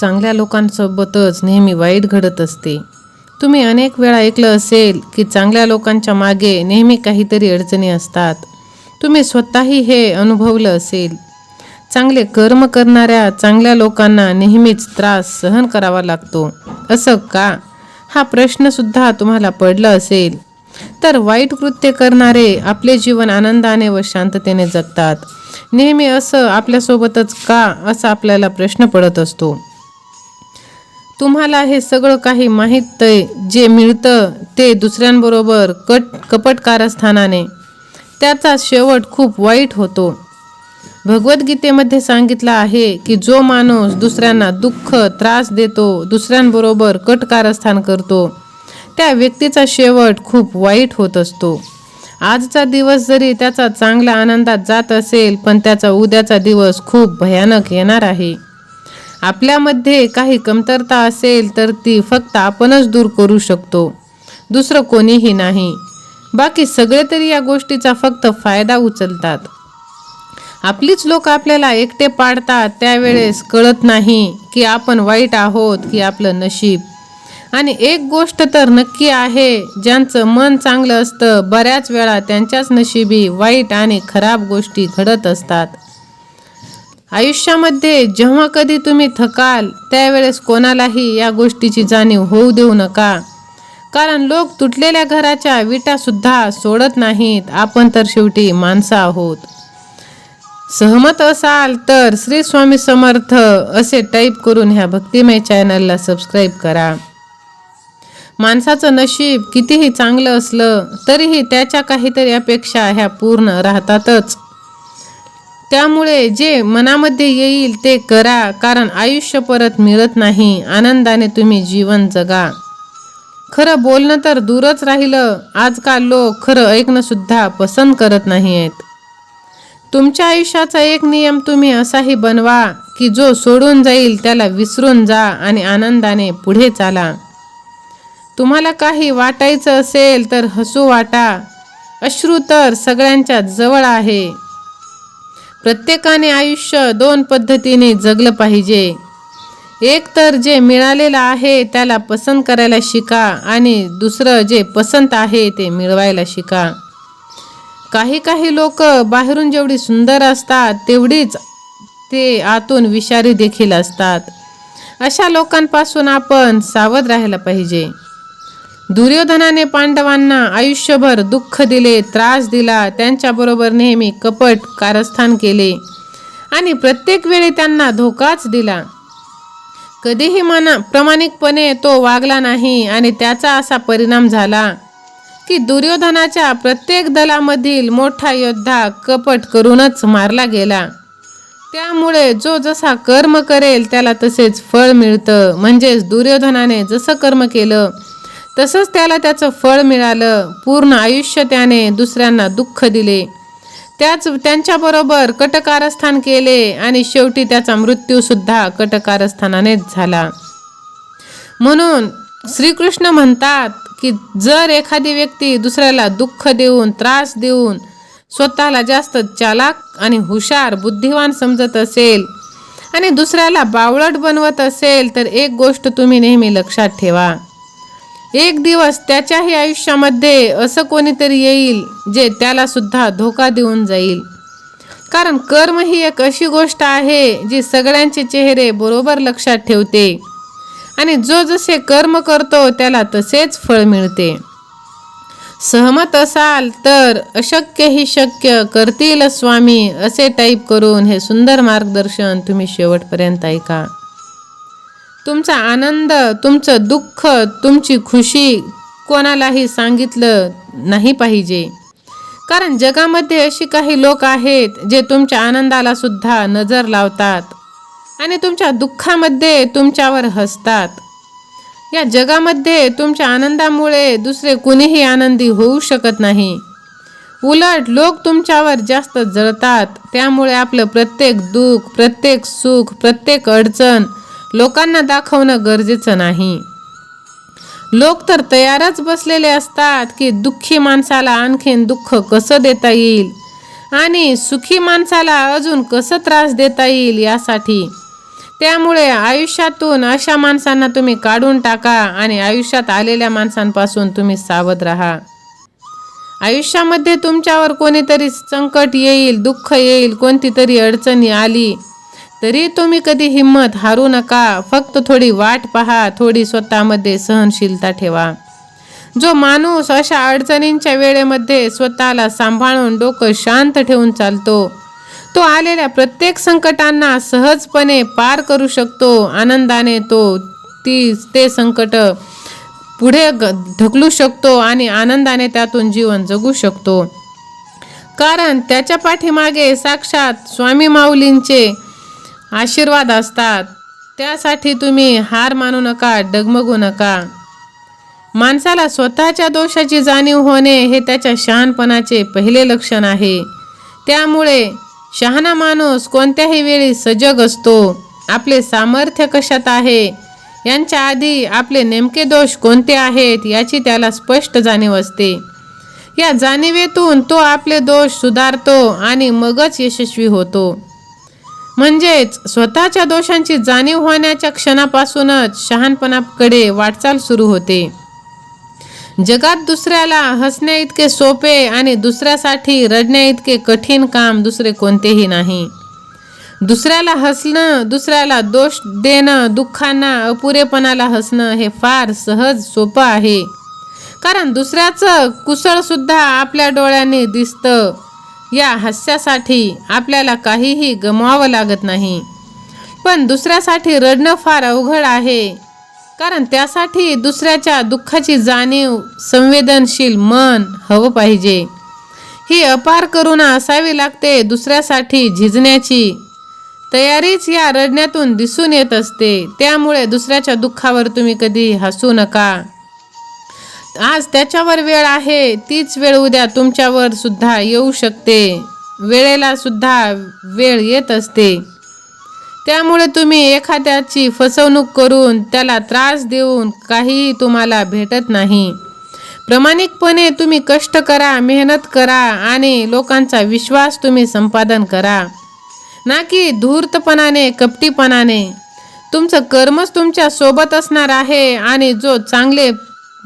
चांगल्या लोकांसोबतच नेहमी वाईट घडत असते. तुम्ही अनेक वेळा ऐकलं असेल की चांगल्या लोकांच्या मागे नेहमी काहीतरी अडचणी असतात. तुम्ही स्वतःही हे अनुभवलं असेल. चांगले कर्म करणाऱ्या चांगल्या लोकांना नेहमीच त्रास सहन करावा लागतो. असं का? हा प्रश्नसुद्धा तुम्हाला पडला असेल. तर वाईट कृत्य करणारे आपले जीवन आनंदाने व शांततेने जगतात. नेहमी असं आपल्यासोबतच का असा आपल्याला प्रश्न पडत असतो? तुम्हाला हे सगळं काही माहीत आहे जे मिळतं ते दुसऱ्यांबरोबर कट कपट कारस्थानाने त्याचा शेवट खूप वाईट होतो. भगवद्गीतेमध्ये सांगितलं आहे की जो माणूस दुसऱ्यांना दुःख त्रास देतो दुसऱ्यांबरोबर कट कारस्थान करतो त्या व्यक्तीचा शेवट खूप वाईट होत असतो. आजचा दिवस जरी त्याचा चांगल्या आनंदात जात असेल पण त्याचा उद्याचा दिवस खूप भयानक येणार आहे. आपल्यामध्ये काही कमतरता असेल तर ती फक्त आपणच दूर करू शकतो. दुसरं कोणीही नाही. बाकी सगळे तरी या गोष्टीचा फक्त फायदा उचलतात. आपलीच लोक आपल्याला एकटे पाडतात त्यावेळेस कळत नाही की आपण वाईट आहोत की आपलं नशीब. आणि एक गोष्ट तर नक्की आहे ज्यांचं मन चांगलं असतं बऱ्याच वेळा त्यांच्याच नशिबी वाईट आणि खराब गोष्टी घडत असतात. आयुष्यामध्ये जेव्हा कधी तुम्ही थकाल त्यावेळेस कोणालाही या गोष्टीची जाणीव होऊ देऊ नका. कारण लोक तुटलेल्या घराच्या विटासुद्धा सोडत नाहीत. आपण तर शेवटी माणसं आहोत. सहमत असाल तर श्री स्वामी समर्थ असे टाईप करून ह्या भक्तिमय चॅनलला सबस्क्राईब करा. माणसाचं नशीब कितीही चांगलं असलं तरीही त्याच्या काहीतरी अपेक्षा ह्या पूर्ण राहतातच. त्यामुळे जे मनामध्ये येईल ते करा कारण आयुष्य परत मिळत नाही. आनंदाने तुम्ही जीवन जगा. खरं बोलणं तर दूरच राहिलं. आजकाल लोक खरं ऐकणंसुद्धा पसंत करत नाही आहेत तुमच्या आयुष्याचा एक नियम तुम्ही असाही बनवा की जो सोडून जाईल त्याला विसरून जा आणि आनंदाने पुढे चाला. तुम्हाला काही वाटायचं असेल तर हसू वाटा. अश्रू तर सगळ्यांच्या जवळ आहे. प्रत्येकाने आयुष्य दोन पद्धतीने जगलं पाहिजे. एक तर जे मिळालेलं आहे त्याला पसंत करायला शिका आणि दुसरं जे पसंत आहे ते मिळवायला शिका. काही काही लोक बाहेरून जेवढी सुंदर असतात तेवढीच ते आतून विषारी देखील असतात. अशा लोकांपासून आपण सावध राहायला पाहिजे. दुर्योधनाने पांडवांना आयुष्यभर दुःख दिले त्रास दिला त्यांच्याबरोबर नेहमी कपट कारस्थान केले. आणि प्रत्येक वेळी त्यांना धोकाच दिला. कधीही मना प्रामाणिकपणे तो वागला नाही आणि त्याचा असा परिणाम झाला की दुर्योधनाच्या प्रत्येक दलामधील मोठा योद्धा कपट करूनच मारला गेला. त्यामुळे जो जसा कर्म करेल त्याला तसेच फळ मिळतं. म्हणजेच दुर्योधनाने जसं कर्म केलं तसंच त्याला त्याचं फळ मिळालं. पूर्ण आयुष्य त्याने दुसऱ्यांना दुःख दिले. त्याच त्यांच्याबरोबर कटकारस्थान केले आणि शेवटी त्याचा मृत्यूसुद्धा कटकारस्थानानेच झाला. म्हणून श्रीकृष्ण म्हणतात की जर एखादी व्यक्ती दुसऱ्याला दुःख देऊन त्रास देऊन स्वतःला जास्त चालाक आणि हुशार बुद्धिवान समजत असेल आणि दुसऱ्याला बावळट बनवत असेल तर एक गोष्ट तुम्ही नेहमी लक्षात ठेवा. एक दिवस त्याच्याही आयुष्यामध्ये असं कोणीतरी येईल जे त्याला सुद्धा धोका देऊन जाईल. कारण कर्म ही एक अशी गोष्ट आहे जी सगळ्यांचे चेहरे बरोबर लक्षात ठेवते आणि जो जसे कर्म करतो त्याला तसेच फळ मिळते. सहमत असाल तर अशक्य ही शक्य करतील स्वामी असे टाईप करून हे सुंदर मार्गदर्शन तुम्ही शेवटपर्यंत ऐका. तुमचा आनंद तुमचं दुःख तुमची खुशी कोणालाही सांगितलं नाही पाहिजे. कारण जगामध्ये अशी काही लोक आहेत जे तुमच्या आनंदाला सुद्धा नजर लावतात आणि तुमच्या दुःखामध्ये तुमच्यावर हसतात. या जगामध्ये तुमच्या आनंदामुळे दुसरे कुणीही आनंदी होऊ शकत नाही. उलट लोक तुमच्यावर जास्त जळतात त्यामुळे आपलं प्रत्येक दुःख प्रत्येक सुख प्रत्येक अडचण लोकांना दाखवणं गरजेचं नाही. लोक तर तयारच बसलेले असतात की दुःखी माणसाला आणखीन दुःख कसं देता येईल आणि सुखी माणसाला अजून कसं त्रास देता येईल यासाठी. त्यामुळे आयुष्यातून अशा माणसांना तुम्ही काढून टाका आणि आयुष्यात आलेल्या माणसांपासून तुम्ही सावध राहा. आयुष्यामध्ये तुमच्यावर कोणीतरी संकट येईल दुःख येईल कोणती तरी अडचणी आली तरी तुम्ही कधी हिंमत हारू नका. फक्त थोडी वाट पहा थोडी स्वतःमध्ये सहनशीलता ठेवा. जो माणूस अशा अडचणींच्या वेळेमध्ये स्वतःला सांभाळून डोकं शांत ठेवून चालतो तो आलेल्या प्रत्येक संकटांना सहजपणे पार करू शकतो. आनंदाने तो ती ते संकट पुढे ग ढकलू शकतो आणि आनंदाने त्यातून जीवन जगू शकतो. कारण त्याच्या पाठीमागे साक्षात स्वामी माऊलींचे आशीर्वाद असतात. त्यासाठी तुम्ही हार मानू नका डगमगू नका. माणसाला स्वतःच्या दोषाची जाणीव होणे हे त्याच्या शहाणपणाचे पहिले लक्षण आहे. त्यामुळे शहाणा माणूस कोणत्याही वेळी सजग असतो. आपले सामर्थ्य कशात आहे? यांच्या आधी आपले नेमके दोष कोणते आहेत याची त्याला स्पष्ट जाणीव असते. या जाणीवेतून तो आपले दोष सुधारतो आणि मगच यशस्वी होतो. म्हणजेच स्वतःच्या दोषांची जाणीव होण्याच्या क्षणापासूनच शहाणपणाकडे वाटचाल सुरू होते. जगात दुसऱ्याला हसण्या इतके सोपे आणि दुसऱ्यासाठी रडण्या इतके कठीण काम दुसरे कोणतेही नाही. दुसऱ्याला हसणं दुसऱ्याला दोष देणं दुःखांना अपुरेपणाला हसणं हे फार सहज सोपं आहे. कारण दुसऱ्याचं कुसळसुद्धा आपल्या डोळ्यांनी दिसतं. या हास्यासाठी आपल्याला काहीही गमवावं लागत नाही. पण दुसऱ्यासाठी रडणं फार अवघड आहे. कारण त्यासाठी दुसऱ्याच्या दुःखाची जाणीव संवेदनशील मन हवं पाहिजे. ही अपार करुणा असावी लागते दुसऱ्यासाठी झिजण्याची. तयारीच या रडण्यातून दिसून येत असते. त्यामुळे दुसऱ्याच्या दुःखावर तुम्ही कधी हसू नका. आज त्याच्यावर वेळ आहे तीच वेळ उद्या तुमच्यावर सुद्धा येऊ शकते. वेळेला सुद्धा वेळ येत असते. त्यामुळे तुम्ही एखाद्याची फसवणूक करून त्याला त्रास देऊन काहीही तुम्हाला भेटत नाही. प्रामाणिकपणे तुम्ही कष्ट करा मेहनत करा आणि लोकांचा विश्वास तुम्ही संपादन करा. ना की धूर्तपणाने कपटीपणाने. तुमचं कर्मच तुमच्यासोबत असणार आहे आणि जो चांगले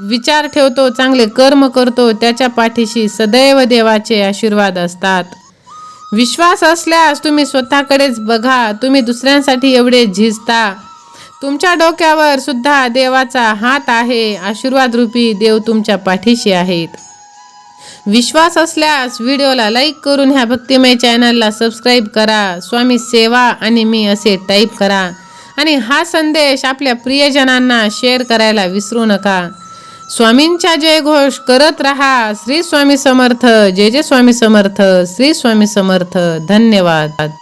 विचार ठेवतो चांगले कर्म करतो त्याच्या पाठीशी सदैव देवाचे आशीर्वाद असतात. विश्वास असल्यास तुम्ही स्वतःकडेच बघा तुम्ही दुसऱ्यांसाठी एवढे झिजता. तुमच्या डोक्यावर सुद्धा देवाचा हात आहे आशीर्वाद रूपी देव तुमच्या पाठीशी आहेत. विश्वास असल्यास व्हिडिओला लाईक करून ह्या भक्तिमय चॅनलला सबस्क्राईब करा. स्वामी सेवा आणि मी असे टाईप करा. आणि हा संदेश आपल्या प्रियजनांना शेअर करायला विसरू नका. स्वामींच्या जयघोष करत रहा. श्री स्वामी समर्थ. जय जय स्वामी समर्थ. श्री स्वामी समर्थ. धन्यवाद.